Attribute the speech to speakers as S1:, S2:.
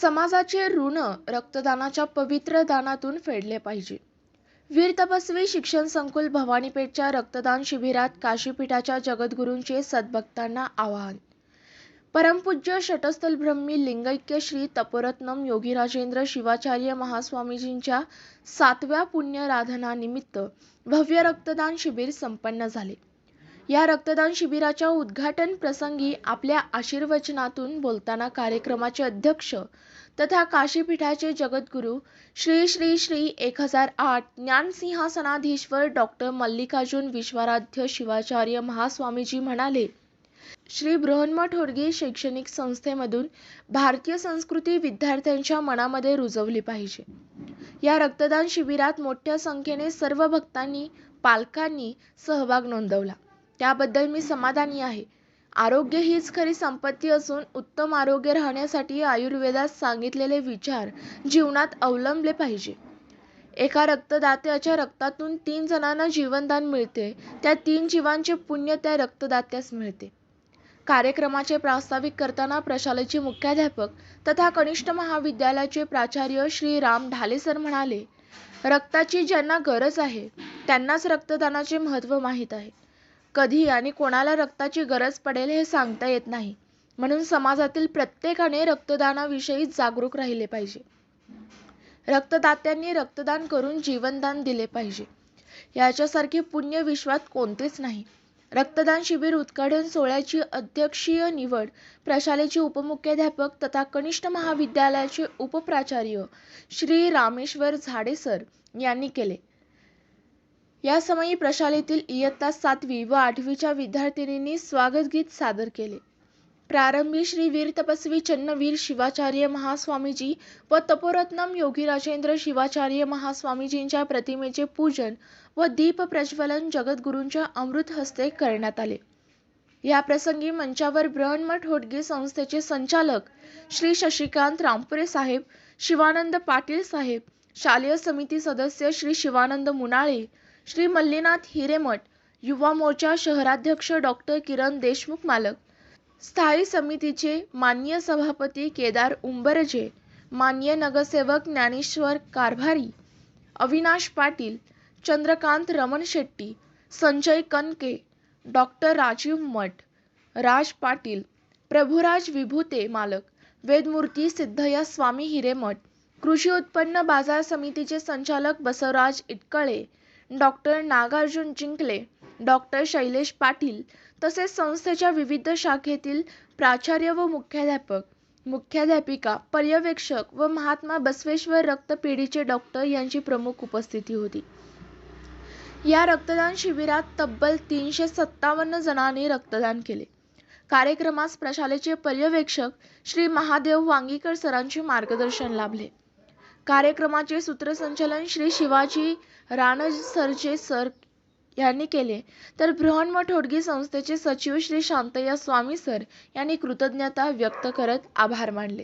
S1: समाजाचे ऋण रक्तदानाच्या पवित्र दानातून फेडले पाहिजे. वीर तपस्वी शिक्षण संकुल भवानीपेठच्या रक्तदान शिबिरात काशीपीठाच्या जगद्गुरूंचे सद्भक्तांना आवाहन. परमपूज्य षटस्थल ब्रह्मी लिंगैक्य श्री तपोरत्नम योगीराजेंद्र शिवाचार्य महास्वामीजींच्या सातव्या पुण्यराधनानिमित्त भव्य रक्तदान शिबिर संपन्न झाले. या रक्तदान शिबिराच्या उद्घाटन प्रसंगी आपल्या आशीर्वचनातून बोलताना कार्यक्रमाचे अध्यक्ष तथा काशीपीठाचे जगद्गुरू श्री श्री श्री एक हजार आठ ज्ञानसिंहासनाधीश्वर डॉक्टर मल्लिकार्जुन विश्वाराध्य शिवाचार्य महास्वामीजी म्हणाले श्री बृहन्मठ होडगे शैक्षणिक संस्थेमधून भारतीय संस्कृती विद्यार्थ्यांच्या मनामध्ये रुजवली पाहिजे. या रक्तदान शिबिरात मोठ्या संख्येने सर्व भक्तांनी पालकांनी सहभाग नोंदवला. त्याबद्दल मी समाधानी आहे. आरोग्य हीच खरी संपत्ती असून उत्तम आरोग्य राहण्यासाठी आयुर्वेदात सांगितलेले विचार जीवनात अवलंबले पाहिजे. एका रक्तदात्याच्या रक्तातून तीन जणांना जीवनदान मिळते. त्या तीन जीवांचे पुण्य त्या रक्तदात्यास मिळते. कार्यक्रमाचे प्रास्ताविक करताना प्रशालेचे मुख्याध्यापक तथा कनिष्ठ महाविद्यालयाचे प्राचार्य श्री राम ढाले सर म्हणाले रक्ताची ज्यांना गरज आहे त्यांनाच रक्तदानाचे महत्त्व माहीत आहे. कधी आणि कोणाला रक्ताची गरज पडेल हे सांगता येत नाही. म्हणून समाजातील प्रत्येकाने रक्तदानाविषयी जागरूक राहिले पाहिजे. रक्तदात्यांनी रक्तदान करून जीवनदान दिले पाहिजे. याच्यासारखे पुण्य विश्वात कोणतेच नाही. रक्तदान शिबिर उद्घाटन सोहळ्याची अध्यक्षीय निवड प्रशालेचे उपमुख्याध्यापक तथा कनिष्ठ महाविद्यालयाचे उपप्राचार्य श्री रामेश्वर झाडे सर यांनी केले. या समयी प्रशालेतील इयत्ता सातवी व आठवीच्या विद्यार्थिनींनी स्वागत गीत सादर केले. प्रारंभी श्री वीर तपस्वी चन्नवीर शिवाचार्य महास्वामीजी व तपोरत्नम योगीराजेंद्र शिवाचार्य महास्वामीजींच्या प्रतिमेचे पूजन व दीप प्रज्वलन जगद्गुरूंच्या अमृत हस्ते करण्यात आले. या प्रसंगी मंचावर बृहन्मठ होडगे संस्थेचे संचालक श्री शशिकांत रामपुरे साहेब शिवानंद पाटील साहेब शालेय समिती सदस्य श्री शिवानंद मुनाळे श्री मल्लीनाथ हिरेमठ युवा मोर्चा शहराध्यक्ष डॉक्टर किरण देशमुख मालक. स्थायी समितीचे मान्य सभापती केदार उंबरजे मान्य नगरसेवक ज्ञानेश्वर कारभारी अविनाश पाटील चंद्रकांत रमण शेट्टी संजय कनके डॉक्टर राजीव मठ राज पाटील प्रभुराज विभूते मालक वेदमूर्ती सिद्धया स्वामी हिरेमठ कृषी उत्पन्न बाजार समितीचे संचालक बसवराज इटकळे डॉक्टर नागार्जुन जिंकले. डॉक्टर शैलेश पाटील तसेच संस्थेच्या विविध शाखेतील प्राचार्य व मुख्याध्यापक मुख्याध्यापिका पर्यवेक्षक व महात्मा बसवेश्वर रक्तपेढीचे डॉक्टर यांची प्रमुख उपस्थिती होती. या रक्तदान शिबिरात तब्बल तीनशे सत्तावन्न जणांनी रक्तदान केले. कार्यक्रमास प्रशालेचे पर्यवेक्षक श्री महादेव वांगीकर सरांचे मार्गदर्शन लाभले. कार्यक्रमाचे सूत्रसंचालन श्री शिवाजी राणसरचे सर यांनी केले. तर बृहन्म ठोडगी संस्थेचे सचिव श्री शांतय्या स्वामी सर यांनी कृतज्ञता व्यक्त करत आभार मानले.